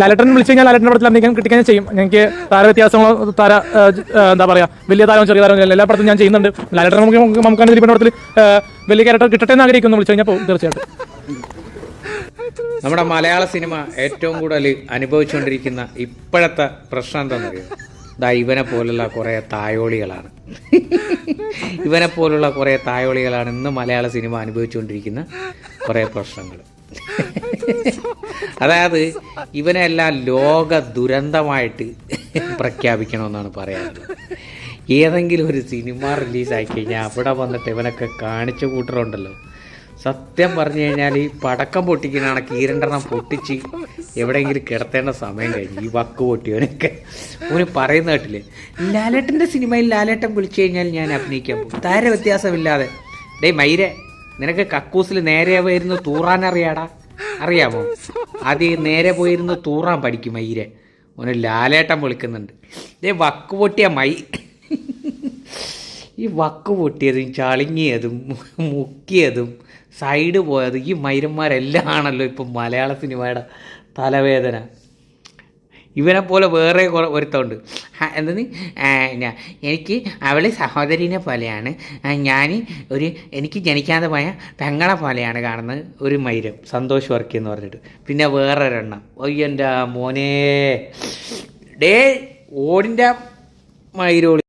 ലാലേട്ടൻ വിളിച്ചു കഴിഞ്ഞാൽ ലാലട്ടൻ പടത്തിൽ അഭിനയിക്കാൻ കിട്ടിക്കാൻ ചെയ്യും. എനിക്ക് താര വ്യത്യാസങ്ങളോ താര എന്താ പറയാ വലിയ താരവും ചെറിയ താരവും എല്ലാ പടത്തും ഞാൻ ചെയ്യുന്നുണ്ട്. ലാലട്ടൻ നമുക്ക് നമുക്ക് നമുക്കാണ് പടത്തിൽ വലിയ ക്യാരക്ടർ കിട്ടട്ടെ എന്ന് ആഗ്രഹിക്കുന്നു. വിളിച്ചു കഴിഞ്ഞാൽ പോകും തീർച്ചയായിട്ടും. നമ്മുടെ മലയാള സിനിമ ഏറ്റവും കൂടുതൽ അനുഭവിച്ചുകൊണ്ടിരിക്കുന്ന ഇപ്പോഴത്തെ പ്രശ്നം എന്താണെന്നറിയോ? ഇവനെ പോലുള്ള കുറേ തായോളികളാണ്. ഇവനെ പോലുള്ള കുറേ തായോളികളാണ് ഇന്ന് മലയാള സിനിമ അനുഭവിച്ചുകൊണ്ടിരിക്കുന്ന കുറേ പ്രശ്നങ്ങൾ. അതായത് ഇവനെല്ലാം ലോക ദുരന്തമായിട്ട് പ്രഖ്യാപിക്കണമെന്നാണ് പറയാറുള്ളത്. ഏതെങ്കിലും ഒരു സിനിമ റിലീസായി കഴിഞ്ഞാൽ അവിടെ വന്നിട്ട് ഇവനൊക്കെ കാണിച്ചു കൂട്ടറുണ്ടല്ലോ സത്യം പറഞ്ഞു കഴിഞ്ഞാൽ ഈ പടക്കം പൊട്ടിക്കുന്നതാണ് കീരണ്ടെണ്ണം പൊട്ടിച്ച് എവിടെയെങ്കിലും കിടത്തേണ്ട സമയം കഴിഞ്ഞു ഈ വക്ക് പൊട്ടിയവനൊക്കെ. ഓന് പറയുന്ന കേട്ടില്ലേ? ലാലേട്ടന്റെ സിനിമയിൽ ലാലേട്ടൻ വിളിച്ചു കഴിഞ്ഞാൽ ഞാൻ അഭിനയിക്കാൻ പോകും താര വ്യത്യാസമില്ലാതെ. ഡേ മൈരെ നിനക്ക് കക്കൂസിൽ നേരെ വരുന്നു തൂറാൻ അറിയാടാ അറിയാമോ? അത് നേരെ പോയിരുന്ന് തൂറാൻ പഠിക്കും മയിരെ. ഓന് ലാലേട്ടം വിളിക്കുന്നുണ്ട്. ഇതേ വക്ക് പൊട്ടിയ മൈ ഈ വക്ക് പൊട്ടിയതും ചളിങ്ങിയതും മുക്കിയതും സൈഡ് പോയതും ഈ മൈരന്മാരെല്ലാം ആണല്ലോ ഇപ്പം മലയാള സിനിമയുടെ തലവേദന. ഇവനെ പോലെ വേറെ ഒരുത്തമുണ്ട്. എന്തെന്ന്? എനിക്ക് അവളെ സഹോദരീനെ പോലെയാണ്. ഞാൻ ഒരു എനിക്ക് ജനിക്കാതെ പോയ പെങ്ങളെ പോലെയാണ് കാണുന്നത്. ഒരു മൈരം സന്തോഷ് വർക്കി എന്ന് പറഞ്ഞിട്ട്. പിന്നെ വേറൊരെണ്ണം. ഒയ്യന്റെ മോനെ. ഡേ ഓടിന്റെ മൈരോളി